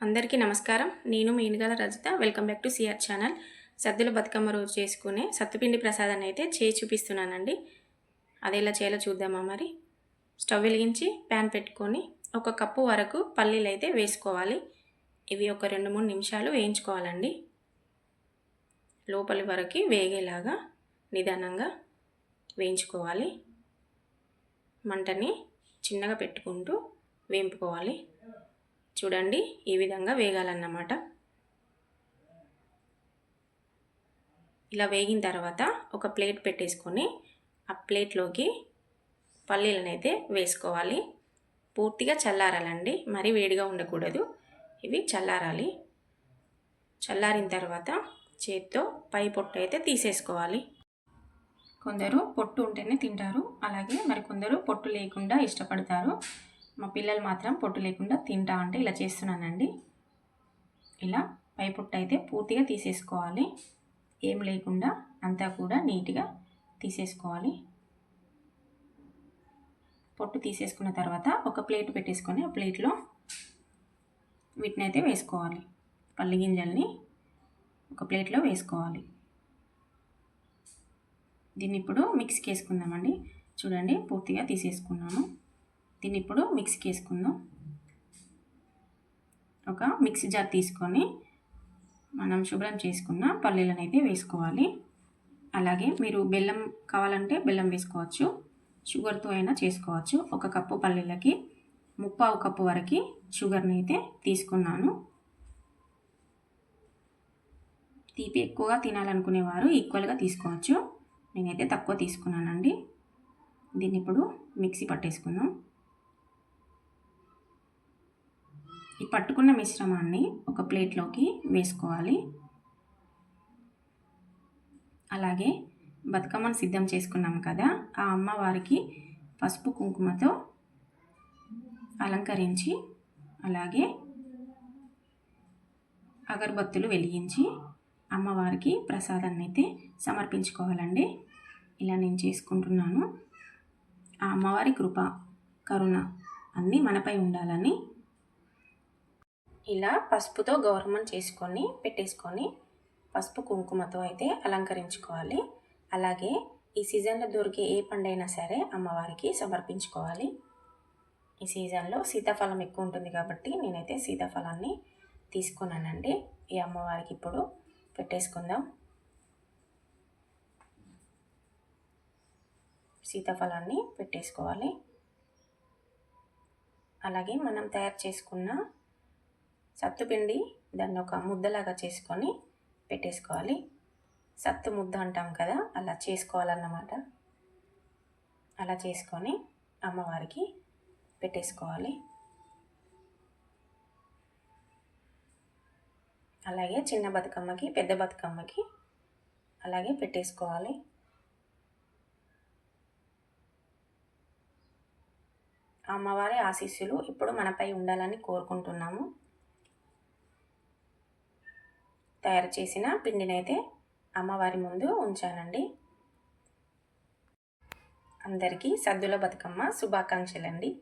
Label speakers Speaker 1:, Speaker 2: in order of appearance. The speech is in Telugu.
Speaker 1: అందరికీ నమస్కారం. నేను Meenugala Rajitha. Welcome back to CR channel Saddula Bathukamma రోజు చేసుకునే సత్తుపిండి ప్రసాదాన్ని అయితే చేయి చూపిస్తున్నానండి. అది ఎలా చేయాలో చూద్దామా మరి? స్టవ్ వెలిగించి ప్యాన్ పెట్టుకొని ఒక కప్పు వరకు పల్లీలు అయితే వేసుకోవాలి. ఇవి ఒక రెండు మూడు నిమిషాలు వేయించుకోవాలండి. లోపలి వరకు వేగేలాగా నిదానంగా వేయించుకోవాలి. మంటని చిన్నగా పెట్టుకుంటూ వేంపుకోవాలి. చూడండి ఈ విధంగా వేగాలన్నమాట. ఇలా వేగిన తర్వాత ఒక ప్లేట్ పెట్టేసుకొని ఆ ప్లేట్లోకి పల్లీలను అయితే వేసుకోవాలి. పూర్తిగా చల్లారాలండి మరీ వేడిగా ఉండకూడదు. ఇవి చల్లారాలి. చల్లారిన తర్వాత చేత్తో పై పొట్టు అయితే తీసేసుకోవాలి. కొందరు పొట్టు ఉంటేనే తింటారు. అలాగే మరి కొందరు పొట్టు లేకుండా ఇష్టపడతారు. మా పిల్లలు మాత్రం పొట్టు లేకుండా తింటా అంటే ఇలా చేస్తున్నానండి. ఇలా పై పొట్టు అయితే పూర్తిగా తీసేసుకోవాలి. ఏం లేకుండా అంతా కూడా నీట్గా తీసేసుకోవాలి. పొట్టు తీసేసుకున్న తర్వాత ఒక ప్లేట్ పెట్టేసుకొని ఆ ప్లేట్లో వీటిని అయితే వేసుకోవాలి. పల్లి గింజల్ని ఒక ప్లేట్లో వేసుకోవాలి. దీన్ని ఇప్పుడు మిక్స్కి వేసుకుందామండి. చూడండి పూర్తిగా తీసేసుకున్నాను. దీన్ని ఇప్పుడు మిక్సీకి వేసుకుందాం ఒక మిక్సీ జార్ తీసుకొని మనం శుభ్రం చేసుకున్న పల్లీలను అయితే వేసుకోవాలి. అలాగే మీరు బెల్లం కావాలంటే బెల్లం వేసుకోవచ్చు. షుగర్తో అయినా చేసుకోవచ్చు. ఒక కప్పు పల్లీలకి ముప్పావు కప్పు వరకు షుగర్ని అయితే తీసుకున్నాను. తీపి ఎక్కువగా తినాలనుకునేవారు ఈక్వల్గా తీసుకోవచ్చు. నేనైతే తక్కువ తీసుకున్నానండి. దీన్ని ఇప్పుడు మిక్సీ పట్టేసుకుందాం. ఈ పట్టుకున్న మిశ్రమాన్ని ఒక ప్లేట్లోకి వేసుకోవాలి. అలాగే బతుకమ్మను సిద్ధం చేసుకున్నాం కదా ఆ అమ్మవారికి పసుపు కుంకుమతో అలంకరించి అలాగే అగరబత్తులు వెలిగించి అమ్మవారికి ప్రసాదాన్ని అయితే సమర్పించుకోవాలండి. ఇలా నేను చేసుకుంటున్నాను. ఆ అమ్మవారి కృప కరుణ అన్నీ మనపై ఉండాలని ఇలా పసుపుతో గౌరవం చేసుకొని పెట్టేసుకొని పసుపు కుంకుమతో అయితే అలంకరించుకోవాలి. అలాగే ఈ సీజన్లో దొరికే ఏ పండైనా సరే అమ్మవారికి సమర్పించుకోవాలి. ఈ సీజన్లో సీతాఫలం ఎక్కువ ఉంటుంది కాబట్టి నేనైతే సీతాఫలాన్ని తీసుకున్నానండి. ఈ అమ్మవారికి ఇప్పుడు పెట్టేసుకుందాం. సీతాఫలాన్ని పెట్టేసుకోవాలి. అలాగే మనం తయారు చేసుకున్న సత్తుపిండి దాన్ని ఒక ముద్దలాగా చేసుకొని పెట్టేసుకోవాలి. సత్తు ముద్ద అంటాం కదా అలా చేసుకోవాలన్నమాట. అలా చేసుకొని అమ్మవారికి పెట్టేసుకోవాలి. అలాగే చిన్న బతుకమ్మకి పెద్ద బతుకమ్మకి అలాగే పెట్టేసుకోవాలి. అమ్మవారి ఆశీస్సులు ఇప్పుడు మనపై ఉండాలని కోరుకుంటున్నాము. తయారు చేసిన పిండినైతే అమ్మవారి ముందు ఉంచానండి. అందరికీ సద్దుల బతుకమ్మ శుభాకాంక్షలండి.